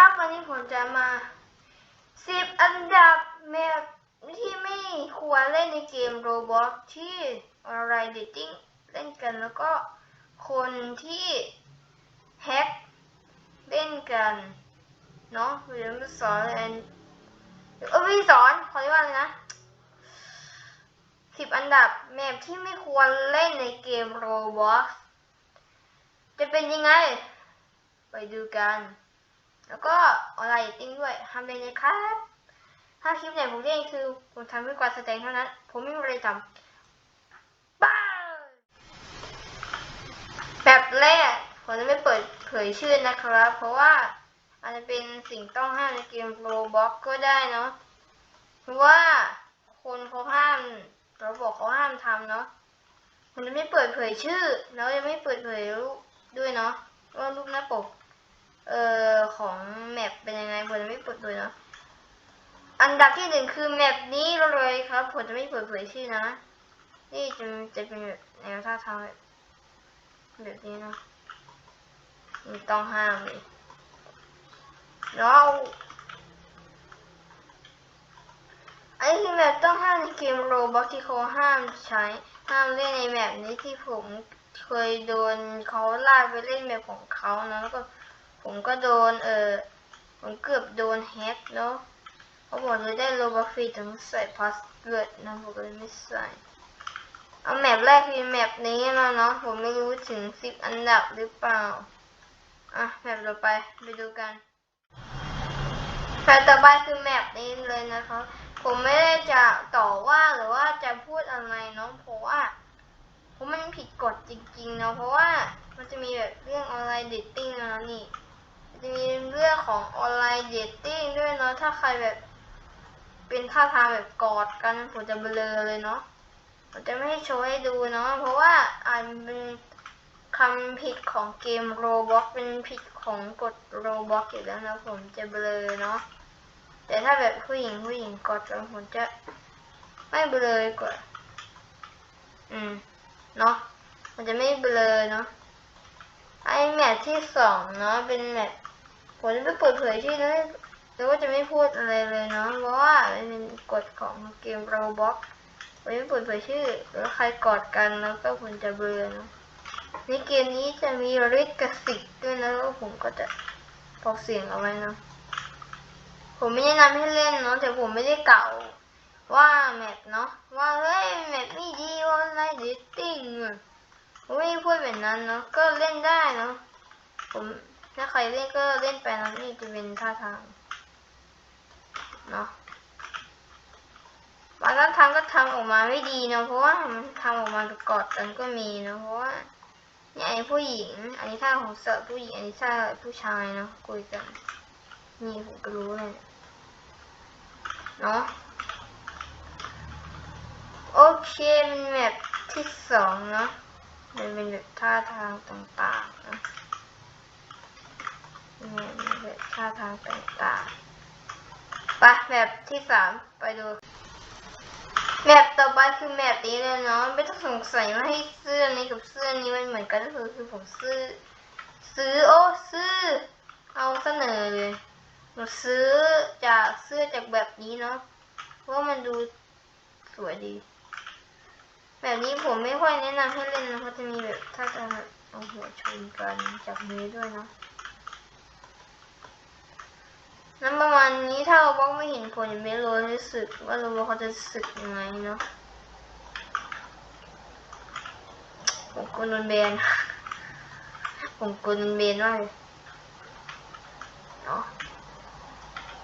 ครับ วันนี้ผมจะมาสิบอันดับแมปที่ไม่ควรเล่นในเกมโรบอทที่ออนไลน์เดทติ้งเล่นกันแล้วก็คนที่แฮกเล่นกันเนาะเดี๋ยวมสอนเอนเออไม่สอนขอเรียกว่าอะไรนะสิบอันดับแมปที่ไม่ควรเล่นในเกมโรบอทจะเป็นยังไง ไปดูกัน แล้วก็ออนไลน์ติ้งด้วยทำเลยนะครับ ถ้าคลิปไหนผมเล่นคือผมทำเพื่อความแสดงเท่านั้น ผมไม่มีอะไรทำบ้าแบบแรกผมจะไม่เปิดเผยชื่อนะครับ เพราะว่าอาจจะเป็นสิ่งต้องห้ามในเกมโรบ็อกก็ได้เนาะเพราะว่าคนเขาห้ามเราบอกเขาห้ามทำเนาะผมจะไม่เปิดเผยชื่อ แล้วจะไม่เปิดเผยรูปด้วยเนาะว่ารูปหน้าปก เอ่อของแมปเป็นยังไงผมจะไม่เปิดเผยเนาะอันดับที่หนึ่งคือแมปนี้เลยครับผมจะไม่เปิดเผยชื่อนะ นี่จะจะเป็นแบบแนวท่าทางแบบแบบนี้เนาะมีต้องห้ามเลยแล้วไอ้ที่แบบต้องห้ามในเกมโรบอทที่เขาห้ามใช้ห้ามเล่นในแมปนี้ที่ผมเคยโดนเขาลากไปเล่นแมปของเขานะแล้วก็ ผมก็โดนเออผมเกือบโดนแฮกเนาะเขาบอกเลยได้โลบฟรีถึงใส่พาสเวิร์ดนะผมก็เลยไม่ใส่เอาแมปแรกคือแมปนี้นะเนาะผมไม่รู้ถึงสิบอันดับหรือเปล่า อะแมปต่อไปไปดูกันแมปต่อไปคือแมปนี้เลยนะครับผมไม่ได้จะต่อว่าหรือว่าจะพูดอะไรเนาะเพราะว่าเพราะมันผิดกฎจริงๆเนาะเพราะว่ามันจะมีแบบเรื่องออนไลน์เดทติ้งนะนี่ มีเรื่องของออนไลน์เดทติ้งด้วยเนาะถ้าใครแบบเป็นท่าทางแบบกอดกันผมจะเบลอเลยเนาะผมจะไม่ให้โชว์ให้ดูเนาะเพราะว่าอาจเป็นคำผิดของเกมโรบ็อกเป็นผิดของกฎโรบ็อกอยู่แล้วนะผมจะเบลอเนาะแต่ถ้าแบบผู้หญิงผู้หญิงกอดกันผมจะไม่เบลอกว่าอืมเนาะมันจะไม่เบลอเนาะไอแมทที่สองเนาะเป็นแมท ผมจะไม่เปิดเผยชื่อนะแล้วก็จะไม่พูดอะไรเลยเนาะเพราะว่ามันเป็นกฎของเกมโรบ็อกผมไม่เปิดเผยชื่อหรือใครกอดกันแล้วก็คุณจะเบลอเนะในเกมนี้จะมีริกระสิกด้วยนะแล้วผมก็จะพอกเสียงเอาไว้เนาะผมไม่แนะนำให้เล่นเนาะแต่ผมไม่ได้เก่าว่าแมปเนาะว่าเฮ้ยแมปไม่ดีว่าอะไรเดตติ้งอะผมไม่พูดแบบนั้นเนาะก็เล่นได้เนาะผม ถ้าใครเล่นก็เล่นไปนะนี่จะเป็นท่าทางเนาะบางครั้งทำก็ทำออกมาไม่ดีเนาะเพราะว่ามันทำออกมากอดกันก็มีเนาะเพราะว่าเนี่ยไอ้ผู้หญิง อันนี้ท่าของเสือผู้หญิง อันนี้ท่าผู้ชายเนาะคุยกันนี่ผมก็รู้เลยเนาะโอเคเป็นแบบที่สองเนาะมันเป็นแบบท่าทางต่างๆนะเนี่ยเป็น แบบท่าทางต่างๆ ไปแบบที่สามไปดูแมปต่อไปคือแมปนี้เลยเนาะไม่ต้องสงสัยว่าให้เสื้อนี้กับเสื้อนี้มันเหมือนกันก็คือคือผมซื้อ ซื้อโอ้ซื้อ เอาเสนอเลยหนูซื้อจากเสื้อจากแบบนี้เนาะเพราะว่ามันดูสวยดี แบบนี้ผมไม่ค่อยแนะนำให้เล่นนะเพราะจะมีแบบถ้าจะเอาหัวชนกันจากนี้ด้วยเนาะ นั้นประมาณนี้ถ้าเราบล็อกไม่เห็นผลจะไม่รู้รู้สึกว่าเราเขาจะสึกยังไงเนาะผมกลัวโดนแบนผมกลัวโดนแบนมากเลยเนาะ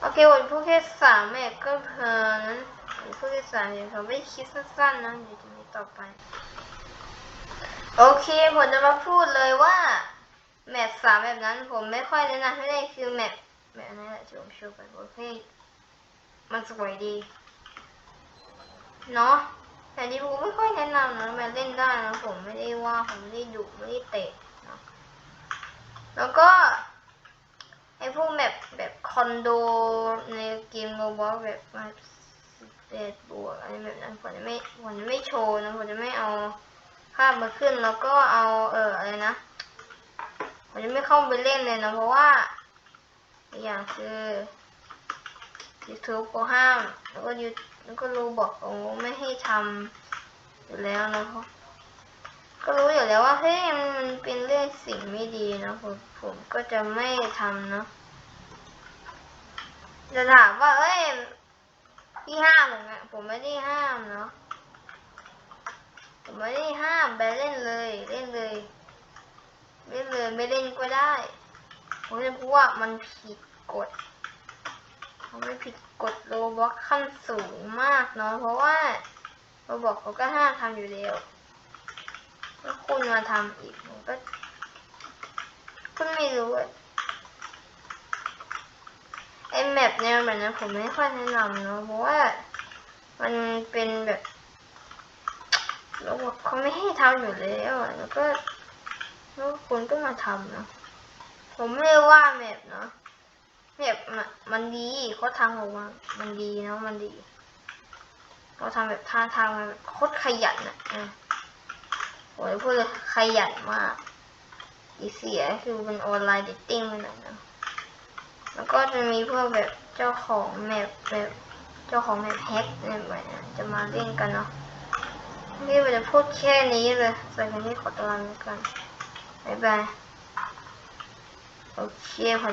โอเคผมพูดแค่สามแม่ก็เพลินนั้นผมพูดแค่สามเดี๋ยวเขาไม่คิดสั้นๆนะเดี๋ยวจะมีต่อไป โอเคผมจะมาพูดเลยว่าแมทสามแบบนั้นผมไม่ค่อยแนะนำให้เล่นคือแมท แบบนั้นแหละที่อไปโอเคมันสวยดี เนาะแต่ที่ผมไม่ค่อยแนะนำนะมันเล่นได้นะผมไม่ได้ว่าผมไม่ได้ดุไม่ได้เตะนะแล้วก็ไอ้พวกแบบแบบคอนโดในเกมโรบอทแบบมาสิบเอ็ดบวกอะไรแบบนั้นผมจะไม่ผมจะไม่โชว์นะผมจะไม่เอาภาพมาขึ้นแล้วก็เอาเอออะไรนะผมจะไม่เข้าไปเล่นเลยนะเพราะว่า อีกอย่างคือ YouTube ก็ห้าม แล้วก็ยูแล้วก็รู้บอกโอ้ไม่ให้ทำอยู่แล้วนะเพราะก็รู้อยู่แล้วว่าเฮ้ยมันมันเป็นเรื่องสิ่งไม่ดีนะผมผมก็จะไม่ทำเนาะจะถามว่าเอ้ยพี่ห้ามผมอะผมไม่ได้ห้ามเนาะผมไม่ได้ห้ามไปเล่นเลย เล่นเลย เล่นเลยไม่เล่นก็ได้ ผมจะพูดว่ามันผิดกฎเขาไม่ผิดกฎโรบล็อกขั้นสูงมากเนาะเพราะว่าโรบอกเขาก็ห้ามทำอยู่แล้วแล้วคุณมาทำอีกผมก็ก็ไม่รู้ไอแมปแนวแบบนั้นผมไม่ค่อยแนะนำเนาะเพราะว่ามันเป็นแบบโรบอกเขาไม่ให้ทำอยู่แล้วแล้วก็แล้วคุณก็มาทำเนาะ ผมไม่ได้ว่าแมปเนาะแมันมันดีเขาทำออกมามันดีเนาะมันดีเขาทำแบบท่าทางมันโคตรขยันอะอะโอ้ยพูดเลยขยันมากอีเสียคือเป็นออนไลน์เดทติ้งไปหน่อยนะแล้วก็จะมีพวกแบบเจ้าของแมปแบบเจ้าของแมปแฮกเนี่ยแบบนี้จะมาเล่นกันเนาะนี่เราจะพูดแค่นี้เลยส่วนนี้ขอตัวลาไปก่อนบ๊ายบาย โอเคผ